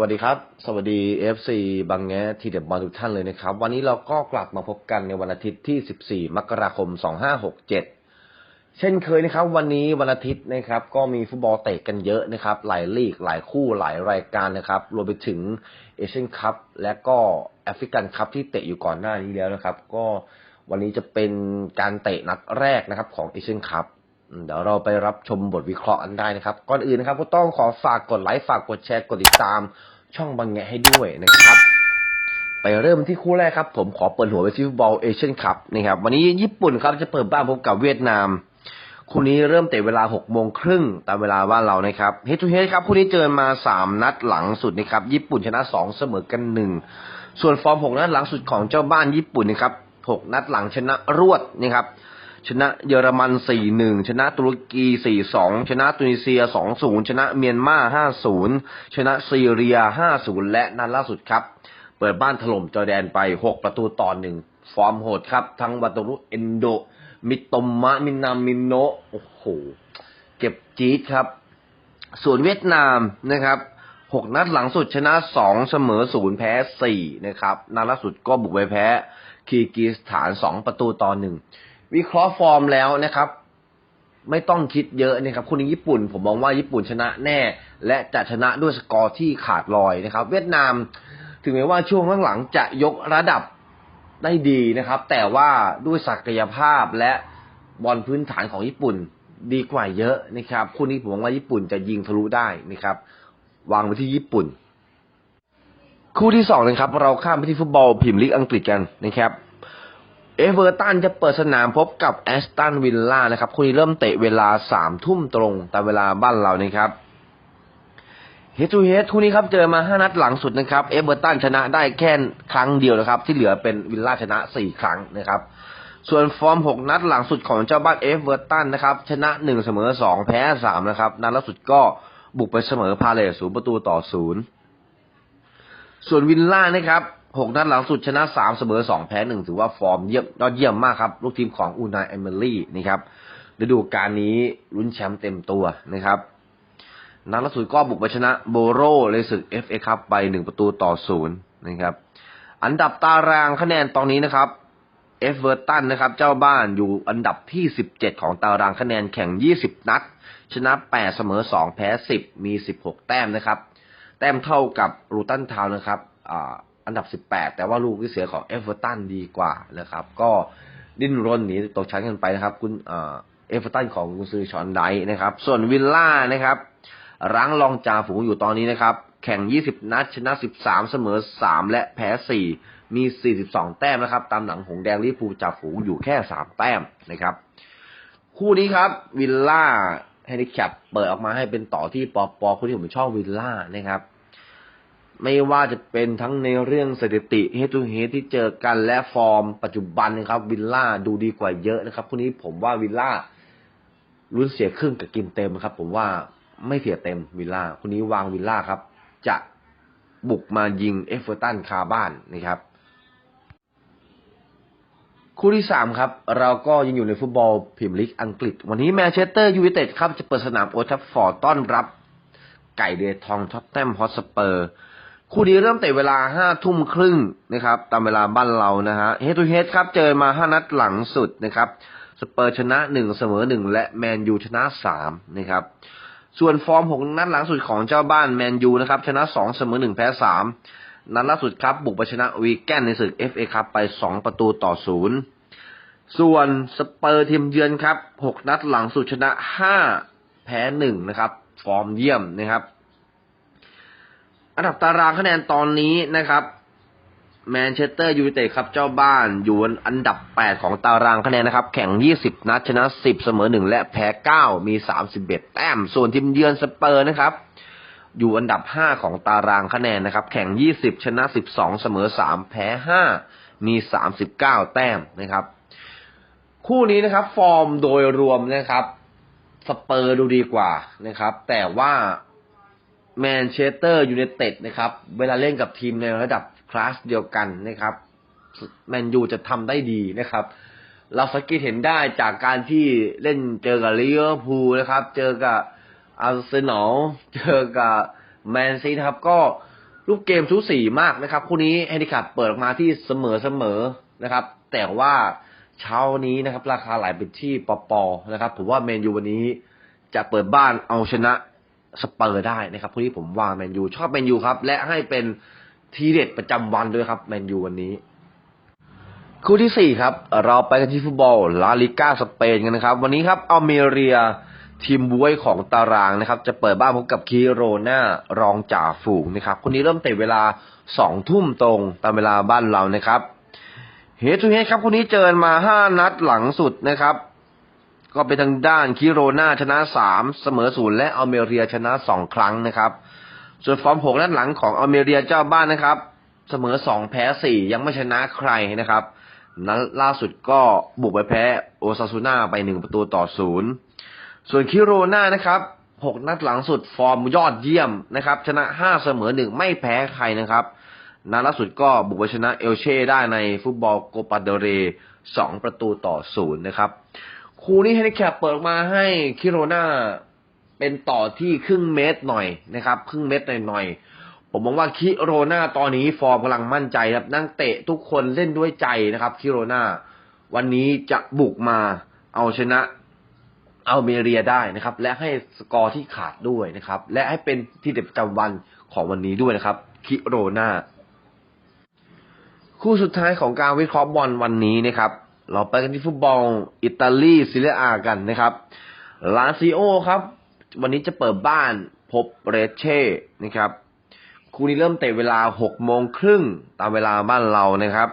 สวัสดีครับ สวัสดี FC บางแง่ทีเด็ดบอลทุกท่านเลยนะครับ วันนี้เราก็กลับมาพบกันในวันอาทิตย์ที่ 14 มกราคม 2567 เช่นเคยนะครับ วันนี้วันอาทิตย์นะครับ ก็มีฟุตบอลเตะกันเยอะนะครับ หลายลีก หลายคู่หลายรายการนะครับ รวมไปถึงเอเชียนคัพและก็แอฟริกันคัพที่เตะอยู่ก่อนหน้านี้แล้วนะครับ ก็วันนี้จะเป็นการเตะนัดแรกนะครับของเอเชียนคัพเดี๋ยวเราไปรับชมบทวิเคราะห์กันได้นะครับ ก่อนอื่นนะครับก็ต้องขอฝากกดไลค์ ฝากกดแชร์ กดติดตาม ช่องบางแงให้ด้วยนะครับ ไปเริ่มที่คู่แรกครับ ผมขอเปิดหัวไปที่ฟุตบอลเอเชียนคัพนะครับ วันนี้ญี่ปุ่นครับจะเปิดบ้านพบกับเวียดนาม คู่นี้เริ่มเตะเวลา6โมงครึ่งตามเวลาบ้านเรานะครับเฮทูเฮดครับคู่นี้เจอมา3นัดหลังสุดนะครับญี่ปุ่นชนะ2เสมอกัน1ส่วนฟอร์ม6นัดหลังสุดของเจ้าบ้านญี่ปุ่นนะครับ6นัดหลังชนะรวดนะครับ ชนะเยอรมัน 4-1 ชนะตุรกี 4-2 ชนะตุนิเซีย 2-0 ชนะเมียนมา 5-0 ชนะซีเรีย 5-0 และนัดล่าสุดครับ เปิดบ้านถล่มจอร์แดนไป 6 ประตูต่อหนึ่งฟอร์มโหดครับ ทั้งวัตรุเอนโด มิตมมะ มินามินโน โอ้โห เก็บจี๊ดครับ ส่วนเวียดนามนะครับ6นัดหลังสุดชนะ2เสมอ0แพ้4นะครับนัดล่าสุดก็บุกไปแพ้คีร์กิสถาน2ประตูต่อหนึ่ง วิเคราะห์ฟอร์มแล้วนะครับ ไม่ต้องคิดเยอะนะครับคู่นี้ญี่ปุ่น ผมมองว่าญี่ปุ่นชนะแน่ และจะชนะด้วยสกอร์ที่ขาดลอยนะครับ เวียดนาม ถึงแม้ว่าช่วงหลังๆจะยกระดับได้ดีนะครับ แต่ว่าด้วยศักยภาพและบอลพื้นฐานของญี่ปุ่นดีกว่าเยอะนะครับคู่นี้ผมมองว่าญี่ปุ่นจะยิงทะลุได้นะครับ วางไว้ที่ญี่ปุ่น คู่ที่สองนะครับ เราข้ามไปที่ฟุตบอลพรีเมียร์ลีกอังกฤษกันนะครับ เอเวอร์ตันจะเปิดสนามพบกับแอสตันวิลล่านะครับคู่นี้เริ่มเตะเวลาสามทุ่มตรงตามเวลาบ้านเรานะครับเฮทูเฮดคู่นี้ครับเจอมาห้านัดหลังสุดนะครับเอเวอร์ตันชนะได้แค่ครั้งเดียวนะครับ ที่เหลือเป็นวิลล่าชนะสี่ครั้งนะครับ ส่วนฟอร์มหกนัดหลังสุดของเจ้าบ้านเอเวอร์ตันนะครับ ชนะหนึ่งเสมอสองแพ้สามนะครับ นัดล่าสุดก็บุกไปเสมอพาเลสศูนย์ประตูต่อศูนย์ส่วนวินล่านะครับ หกนัดหลังสุดชนะสามเสมอสองแพ้หนึ่งถือว่าฟอร์มเยี่ยมยอดเยี่ยมมากครับ ลูกทีมของอูนายเอมิลี่นะครับฤดูกาลนี้ลุ้นแชมป์เต็มตัวนะครับนัดล่าสุดก็บุกไปชนะโบโรในศึก FA ครับไปหนึ่งประตูต่อศูนย์นะครับ อันดับตารางคะแนนตอนนี้นะครับเอฟเวอร์ตันนะครับ เจ้าบ้านอยู่อันดับที่ 17 ของตารางคะแนนแข่ง 20 นัด ชนะ 8 เสมอ 2 แพ้ 10 มี 16 แต้มนะครับ แต้มเท่ากับรูตันทาวน์นะครับ อันดับ 18 แต่ว่าลูกที่เสียของเอฟเวอร์ตันดีกว่านะครับ ก็ดิ้นรนหนีตกชั้นกันไปนะครับ คุณเอเอฟเวอร์ตันของกุนซือชอนไดนะครับ ส่วนวิลล่านะครับรั้งรองจ่าฝูงอยู่ตอนนี้นะครับ แข่ง 20 นัดชนะ 13 เสมอ 3 และแพ้ 4 มี 42 แต้มนะครับ ตามหลังหงแดงลิเวอร์พูจ่าฝูงอยู่แค่ 3 แต้มนะครับ คู่นี้ครับวิลล่าแฮนดิแคปเปิดออกมาให้เป็นต่อที่ปอปอคู่ที่ผมชอบวิลล่านะครับ ไม่ว่าจะเป็นทั้งในเรื่องสถิติเฮตูเฮที่เจอกันและฟอร์มปัจจุบันนะครับ วิลล่าดูดีกว่าเยอะนะครับคู่นี้ผมว่าวิลล่าลุ้นเสียครึ่งกับกินเต็มครับ ผมว่าไม่เสียเต็มวิลล่าคู่นี้วางวิลล่าครับ จะบุกมายิงเอฟเวอร์ตันคาบ้านนะครับ คู่ที่สามครับ เราก็ยังอยู่ในฟุตบอลพรีเมียร์ลีกอังกฤษ วันนี้แมนเชสเตอร์ยูไนเต็ดครับจะเปิดสนามโอทัฟฟอร์ต้อนรับไก่เดทองท็อตแนมฮอสเปอร์ คู่นี้เริ่มเตะเวลาห้าทุ่มครึ่งนะครับ ตามเวลาบ้านเรานะฮะเฮทูเฮดครับ เจอมาห้านัดหลังสุดนะครับสเปอร์ชนะหนึ่งเสมอหนึ่งและแมนยูชนะสามนะครับ ส่วนฟอร์มหกนัดหลังสุดของเจ้าบ้านแมนยูนะครับ ชนะสองเสมอหนึ่งแพ้สามนัดล่าสุดครับ บุกไปชนะวีแกนในศึก FA ครับไปสองประตูต่อศูนย์ส่วนสเปอร์ทีมเยือนครับหกนัดหลังสุดชนะห้าแพ้หนึ่งนะครับ ฟอร์มเยี่ยมนะครับ อันดับตารางคะแนนตอนนี้นะครับแมนเชสเตอร์ยูไนเต็ดครับเจ้าบ้านอยู่อันดับ 8 ของตารางคะแนนนะครับ แข่ง 20 นัดชนะ 10 เสมอ 1 และแพ้ 9 มี 31 แต้ม ส่วนทีมเยือนสเปอร์นะครับ อยู่อันดับ 5 ของตารางคะแนนนะครับ แข่ง 20 ชนะ 12 เสมอ 3 แพ้ 5 มี 39 แต้มนะครับ คู่นี้นะครับ ฟอร์มโดยรวมนะครับ สเปอร์ดูดีกว่านะครับ แต่ว่า แมนเชสเตอร์ยูไนเต็ดนะครับ เวลาเล่นกับทีมในระดับคลาสเดียวกันนะครับแมนยูจะทำได้ดีนะครับ เราสังเกตเห็นได้จากการที่เล่นเจอกับลิเวอร์พูลนะครับ เจอกับอาร์เซนอลเจอกับแมนซีนะครับ ก็ลูกเกมสูสีมากนะครับคู่นี้แฮนดิแคปเปิดมาที่เสมอเสมอนะครับ แต่ว่าเช้านี้นะครับ ราคาไหลไปที่ปอปอนะครับ ผมว่าแมนยูวันนี้จะเปิดบ้านเอาชนะ สเปอร์ได้นะครับคู่นี้ผมว่าแมนยูชอบแมนยูครับ และให้เป็นทีเด็ดประจำวันด้วยครับแมนยูวันนี้ คู่ที่สี่ครับ เราไปกันที่ฟุตบอลลาลิก้าสเปนกันนะครับ วันนี้ครับอัลเมเรียทีมบุ้ยของตารางนะครับ จะเปิดบ้านพบกับคิโรนารองจ่าฝูงนะครับคนนี้เริ่มเตะเวลาสองทุ่มตรงตามเวลาบ้านเรานะครับเฮทูเฮดครับคนนี้เจอมาห้านัดหลังสุดนะครับ ก็เป็นทางด้านคิโรนาชนะสามเสมอศูนย์และอเมเรียชนะสองครั้งนะครับ ส่วนฟอร์มหกนัดหลังของอเมเรียเจ้าบ้านนะครับ เสมอสองแพ้สี่ยังไม่ชนะใครนะครับนั้นล่าสุดก็บุกไปแพ้โอซาซูน่าไปหนึ่งประตูต่อศูนย์ส่วนคิโรนานะครับหกนัดหลังสุดฟอร์มยอดเยี่ยมนะครับ ชนะห้าเสมอหนึ่งไม่แพ้ใครนะครับนัดล่าสุดก็บุกไปชนะเอลเช่ได้ในฟุตบอลโกปาเดเรสองประตูต่อศูนย์นะครับ คูนี้แฮนดิแคปเปิดมาให้คิโรนาเป็นต่อที่ครึ่งเมตรหน่อยนะครับ ครึ่งเมตรหน่อยๆผมมองว่าคิโรนาตอนนี้ฟอร์มกำลังมั่นใจครับนักเตะทุกคนเล่นด้วยใจนะครับคิโรนาวันนี้จะบุกมาเอาชนะเอาเมเรียได้นะครับ และให้สกอร์ที่ขาดด้วยนะครับ และให้เป็นที่เด็ดประจำวันของวันนี้ด้วยนะครับ คิโรนาคู่สุดท้ายของการวิเคราะห์บอลวันนี้นะครับ เราไปกันที่ฟุตบอลอิตาลีซีเรียอากันนะครับลาซิโอครับ วันนี้จะเปิดบ้านพบเรเช่นะครับคู่นี้เริ่มเตะเวลาหกโมงครึ่งตามเวลาบ้านเรานะครับ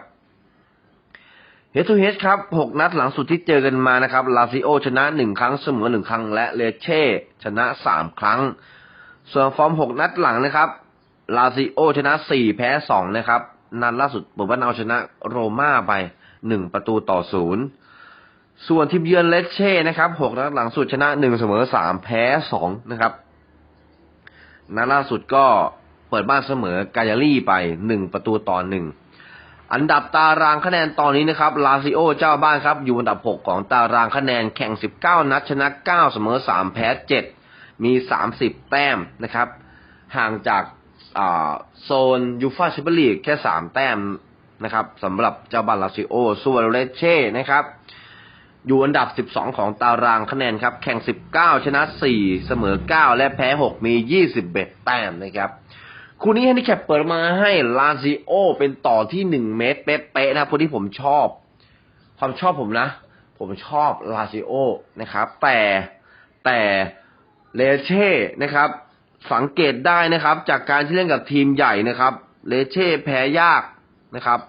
เฮทูเฮครับหกนัดหลังสุดที่เจอกันมานะครับ ลาซิโอชนะหนึ่งครั้งเสมอหนึ่งครั้ง และเลเช่ชนะสามครั้ง ส่วนฟอร์มหกนัดหลังนะครับ ลาซิโอชนะสี่แพ้สองนะครับ นัดล่าสุดเปิดบ้านเอาชนะโรม่าไป หนึ่งประตูต่อศูนย์ส่วนทีมเยือนเลเช่นะครับหกนัดหลังสุดชนะหนึ่งเสมอสามแพ้สองนะครับนัดล่าสุดก็เปิดบ้านเสมอกายาลี่ไปหนึ่งประตูต่อหนึ่งอันดับตารางคะแนนตอนนี้นะครับลาซิโอเจ้าบ้านครับ อยู่อันดับหกของตารางคะแนนแข่งสิบเก้านัดชนะเก้าเสมอสามแพ้เจ็ดมีสามสิบแต้มนะครับ ห่างจากโซนยูฟาแชมเปี้ยนลีกแค่สามแต้ม นะครับสำหรับเจ้าบ้านลาซิโอส่วเลเช่นะครับ อยู่อันดับ 12 ของตารางคะแนนครับ แข่ง 19 ชนะ 4 เสมอ 9 และแพ้ 6 มี 21 แต้มนะครับคู่นี้แฮนดิแคปเปิดมาให้ลาซิโอเป็นต่อที่ 1 เมตรเป๊ะๆนะคนที่ผมชอบ ความชอบผมนะ ผมชอบลาซิโอนะครับ แต่แต่เลเช่นะครับ สังเกตได้นะครับ จากการที่เล่นกับทีมใหญ่นะครับ เลเช่แพ้ยาก นะครับ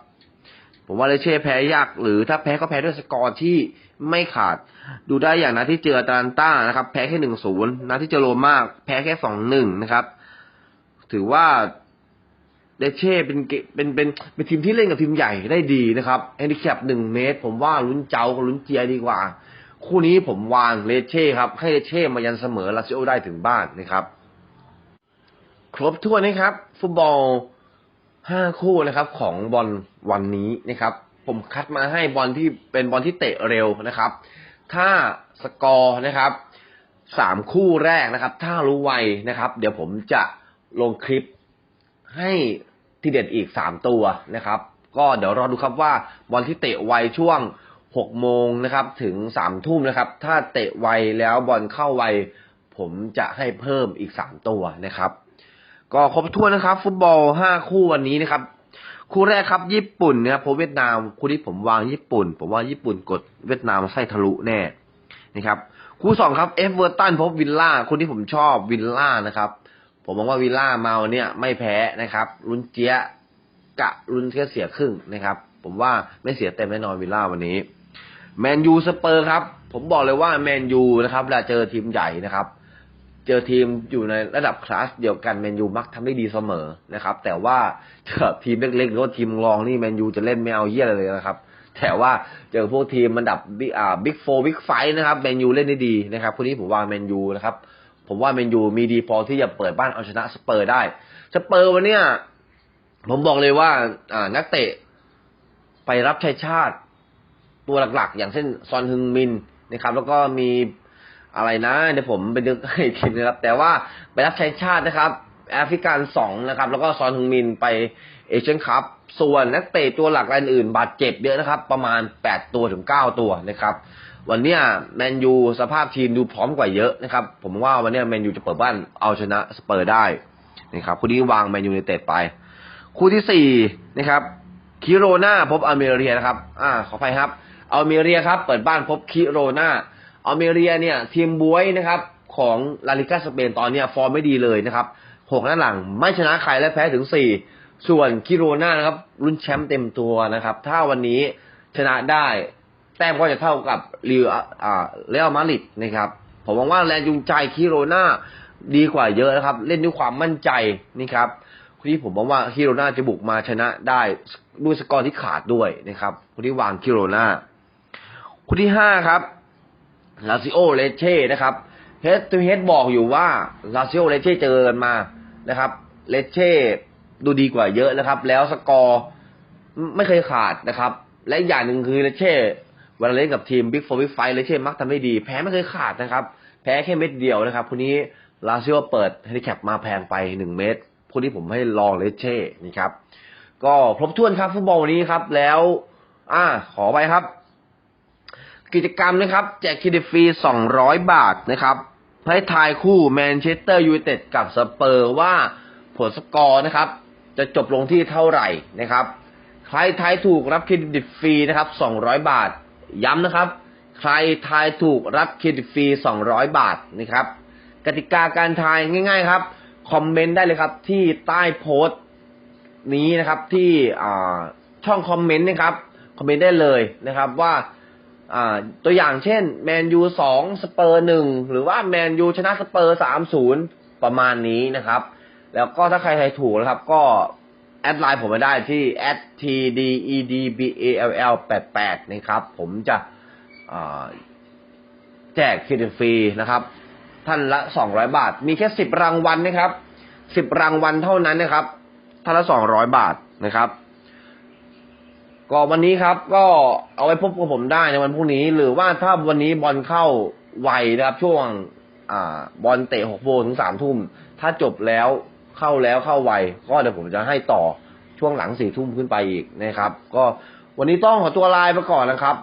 ผมว่าเลเช่แพ้ยากหรือถ้าแพ้ก็แพ้ด้วยสกอร์ที่ไม่ขาด ดูได้อย่างนัดที่เจอตาลันต้านะครับ แพ้แค่หนึ่งศูนย์นัดที่เจอโรม่าแพ้แค่สองหนึ่งนะครับ ถือว่าเลเช่เป็นเกเป็นเป็นเป็นทีมที่เล่นกับทีมใหญ่ได้ดีนะครับแฮนดิแคปหนึ่งเมตร ผมว่าลุ้นเจ้ากับลุ้นเจียดีกว่า คู่นี้ผมวางเลเช่ครับ ให้เลเช่มายันเสมอลาซิโอได้ถึงบ้านนะครับ ครบถ้วนนะครับ ฟุตบอล ห้าคู่นะครับของบอลวันนี้นะครับ ผมคัดมาให้บอลที่เป็นบอลที่เตะเร็วนะครับ ถ้าสกอร์นะครับสามคู่แรกนะครับ ถ้ารู้ไวนะครับ เดี๋ยวผมจะลงคลิปให้ทีเด็ดอีกสามตัวนะครับ ก็เดี๋ยวรอดูครับว่าบอลที่เตะไวช่วงหกโมงนะครับถึงสามทุ่มนะครับ ถ้าเตะไวแล้วบอลเข้าไว ผมจะให้เพิ่มอีกสามตัวนะครับ ก็ครบถ้วนนะครับ ฟุตบอลห้าคู่วันนี้นะครับ คู่แรกครับ ญี่ปุ่นนะครับพบเวียดนามคู่ที่ผมวางญี่ปุ่น ผมว่าญี่ปุ่นกดเวียดนามไส้ทะลุแน่นะครับคู่สองครับเอฟเวอร์ตันพบวิลล่าคนที่ผมชอบวิลล่านะครับ ผมมองว่าวิลล่ามาวันเนี่ยไม่แพ้นะครับลุ้นเจี๊ยะกะลุ้นแค่เสียครึ่งนะครับ ผมว่าไม่เสียเต็มแน่นอนวิลล่าวันนี้แมนยูสเปอร์ครับ ผมบอกเลยว่าแมนยูนะครับเวลาเจอทีมใหญ่นะครับ เจอทีมอยู่ในระดับคลาสเดียวกันแมนยูมักทำได้ดีเสมอนะครับ แต่ว่าเจอทีมเล็กๆหรือว่าทีมรองนี่แมนยูจะเล่นไม่เอาเยี่ยอะไรเลยนะครับแต่ว่าเจอพวกทีมมันดับบิ๊กอ่าบิ๊กโฟบิ๊กไฟนะครับแมนยูเล่นได้ดีนะครับคนนี้ผมวางแมนยูนะครับผมว่าแมนยูมีดีพอที่จะเปิดบ้านเอาชนะสเปอร์ได้สเปอร์วันเนี้ยผมบอกเลยว่าอ่านักเตะไปรับใช้ชาติตัวหลักๆ อย่างเช่นซอนฮึงมินนะครับ แล้วก็มี อะไรนะเดี๋ยวผมไปนึกให้ทีนะครับ แต่ว่าไปรับใช้ชาตินะครับแอฟริกันสองนะครับ แล้วก็ซอนฮึงมินไปเอเชียนคัพส่วนนักเตะตัวหลักรายอื่นบาดเจ็บเยอะนะครับ ประมาณ 8 ตัวถึง 9 ตัวนะครับ วันนี้แมนยูสภาพทีมดูพร้อมกว่าเยอะนะครับ ผมว่าวันนี้แมนยูจะเปิดบ้านเอาชนะสเปอร์ได้นะครับคู่นี้วางแมนยูในเตะไป คู่ที่สี่นะครับคิโรนาพบอเมเรียนะครับ อ่าขออภัยครับอเมเรียครับ เปิดบ้านพบคิโรนา อเมเรียเนี่ยทีมบวยนะครับของลาลิกาสเปนตอนนี้ฟอร์มไม่ดีเลยนะครับหกนัดหลังไม่ชนะใครและแพ้ถึงสี่ส่วนคิโรนานะครับรุ่นแชมป์เต็มตัวนะครับ ถ้าวันนี้ชนะได้แต้มก็จะเท่ากับริวอ่าเรอัลมาดริดนะครับผมมองว่าแรงจูงใจคิโรนาดีกว่าเยอะนะครับ เล่นด้วยความมั่นใจนี่ครับคนที่ผมมองว่าคิโรนาจะบุกมาชนะได้ด้วยสกอร์ที่ขาดด้วยนะครับคนที่วางคิโรนาคนที่ห้าครับ ลาซิโอเลเช่นะครับเฮดตูเฮดบอกอยู่ว่าลาซิโอเลเช่เจอกันมานะครับเลเช่ดูดีกว่าเยอะนะครับ แล้วสกอร์ไม่เคยขาดนะครับ และอย่างหนึ่งคือเลเช่เวลาเล่นกับทีมบิ๊กโฟร์บิ๊กไฟเลเช่มักทำได้ดี แพ้ไม่เคยขาดนะครับ แพ้แค่เม็ดเดียวนะครับคนนี้ลาซิโอเปิดแฮนดิแคปมาแพงไปหนึ่งเม็ดคนนี้ผมให้ลองเลเช่นะครับ ก็ครบถ้วนครับฟุตบอลวันนี้ครับแล้ว อ่าขอไปครับ กิจกรรมนะครับ แจกเครดิตฟรี 200 บาทนะครับให้ทายคู่แมนเชสเตอร์ยูไนเต็ดกับสเปอร์ว่าผลสกอร์นะครับ จะจบลงที่เท่าไหร่นะครับ ใครทายถูกรับเครดิตฟรีนะครับ 200 บาท ย้ำนะครับ ใครทายถูกรับเครดิตฟรี 200 บาทนะครับ กติกาการทายง่าย ๆ ครับ คอมเมนต์ได้เลยครับที่ใต้โพสต์นี้นะครับที่ช่องคอมเมนต์นะครับ คอมเมนต์ได้เลยนะครับว่า ตัวอย่างเช่นแมนยูสองสเปอร์หนึ่งหรือว่าแมนยูชนะสเปอร์สามศูนย์ประมาณนี้นะครับ แล้วก็ถ้าใครทายถูกนะครับ ก็แอดไลน์ผมมาได้ที่ @tdedball 88 นะครับ ผมจะแจกเครดิตฟรีนะครับ ท่านละ200บาท มีแค่10รางวัลนะครับ10รางวัลเท่านั้นนะครับท่านละ200บาทนะครับ ก็วันนี้ครับ ก็เอาไว้พบกับผมได้ในวันพรุ่งนี้ หรือว่าถ้าวันนี้บอลเข้าไวนะครับช่วง อ่า บอลเตะหกโมงถึงสามทุ่ม ถ้าจบแล้วเข้าแล้วเข้าไวก็เดี๋ยวผมจะให้ต่อช่วงหลังสี่ทุ่มขึ้นไปอีกนะครับ ก็วันนี้ต้องขอตัวลาไปก่อนนะครับ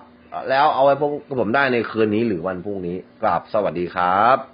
แล้วเอาไว้พบกับผมได้ในคืนนี้หรือวันพรุ่งนี้กราบสวัสดีครับ